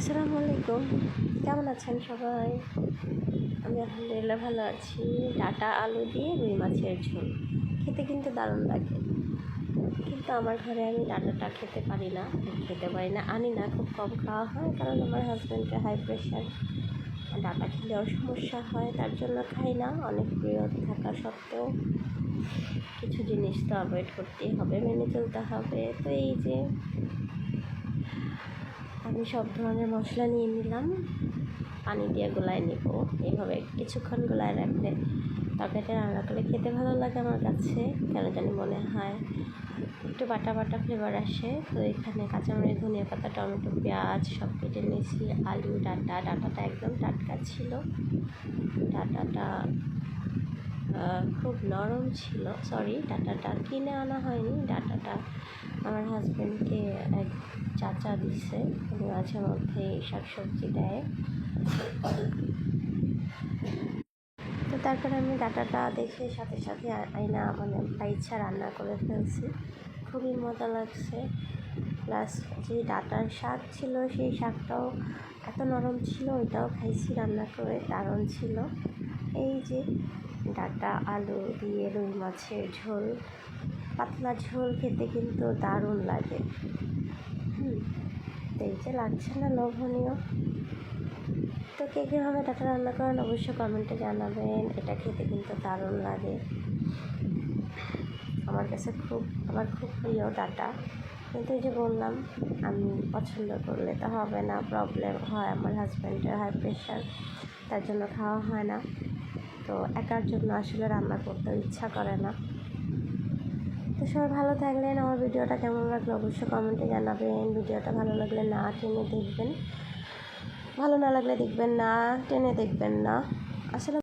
আসসালামু আলাইকুম কেমন আছেন সবাই? আমি আলহামদুলিল্লাহ ভালো আছি। ডাটা, আলু দিয়ে রুই মাছের ঝোল। খেতে কিন্তু দারুণ লাগে। কিন্তু আমার ঘরে আমি ডাটাটা খেতে পারি না, খেতে পারি না। আনি না, খুব কম খাওয়া হয় কারণ আমার হাজব্যান্ডের হাই প্রেশার ডাটা খেলেও সমস্যা হয়, তার জন্য খাই না। অনেক প্রিয় থাকা সত্ত্বেও কিছু জিনিস তো অ্যাভয়েড করতেই হবে, মেনে চলতে হবে। তো এই যে আমি সব ধরনের মশলা নিয়ে নিলাম। পানি দিয়ে গোলায় নিব। এইভাবে কিছুক্ষণ গোলায় রাখলে তরকারিটা রান্না করলে খেতে ভালো লাগে আমার কাছে। কেন জানি মনে হয় একটু বাটা বাটা ফ্লেভার আসে। তো এখানে কাঁচামরিচ, ধনিয়া পাতা, টমেটো, পেঁয়াজ সব কেটে নিয়েছি। আলু, ডাটা, ডাটাটা একদম টাটকা ছিল। ডাটাটা খুব নরম ছিল সরি ডাটাটা কিনে আনা হয়নি, ডাটাটা আমার হাজব্যান্ডকে এক চাচা দিছে মাঝে মধ্যে শাক সবজি দেয়। তো তারপরে আমি ডাটাটা দেখে সাথে সাথে আইনা মানে ইচ্ছা রান্না করে ফেলছি। খুবই মজা লাগছে। প্লাস যে ডাটার শাক ছিল সেই শাকটাও এত নরম ছিল, ওইটাও খাইছি রান্না করে, দারুণ ছিল। এই যে ডাটা, আলু দিয়ে রুই মাছের ঝোল। পাতলা ঝোল খেতে কিন্তু দারুণ লাগে। তো এই যে লাগছে না লোভনীয়। তো কে কীভাবে ডাটা রান্না করেন অবশ্যই কমেন্টে জানাবেন। এটা খেতে কিন্তু দারুণ লাগে। আমার কাছে খুব, আমার খুব প্রিয় ডাটা। কিন্তু এই যে বললাম, আমি পছন্দ করলে তো হবে না প্রবলেম হয়। আমার হাজব্যান্ডের হাই প্রেশার তার জন্য খাওয়া হয় না। তো একার জন্য আসলে রান্না করতে ইচ্ছা করে না। তো সবাই ভালো থাকলেন আমার ভিডিওটা কেমন লাগল অবশ্যই কমেন্টে জানাবেন। ভিডিওটা ভালো লাগলে না টেনে দেখবেন, ভালো না লাগলে দেখবেন না, টেনে দেখবেন না। আসলে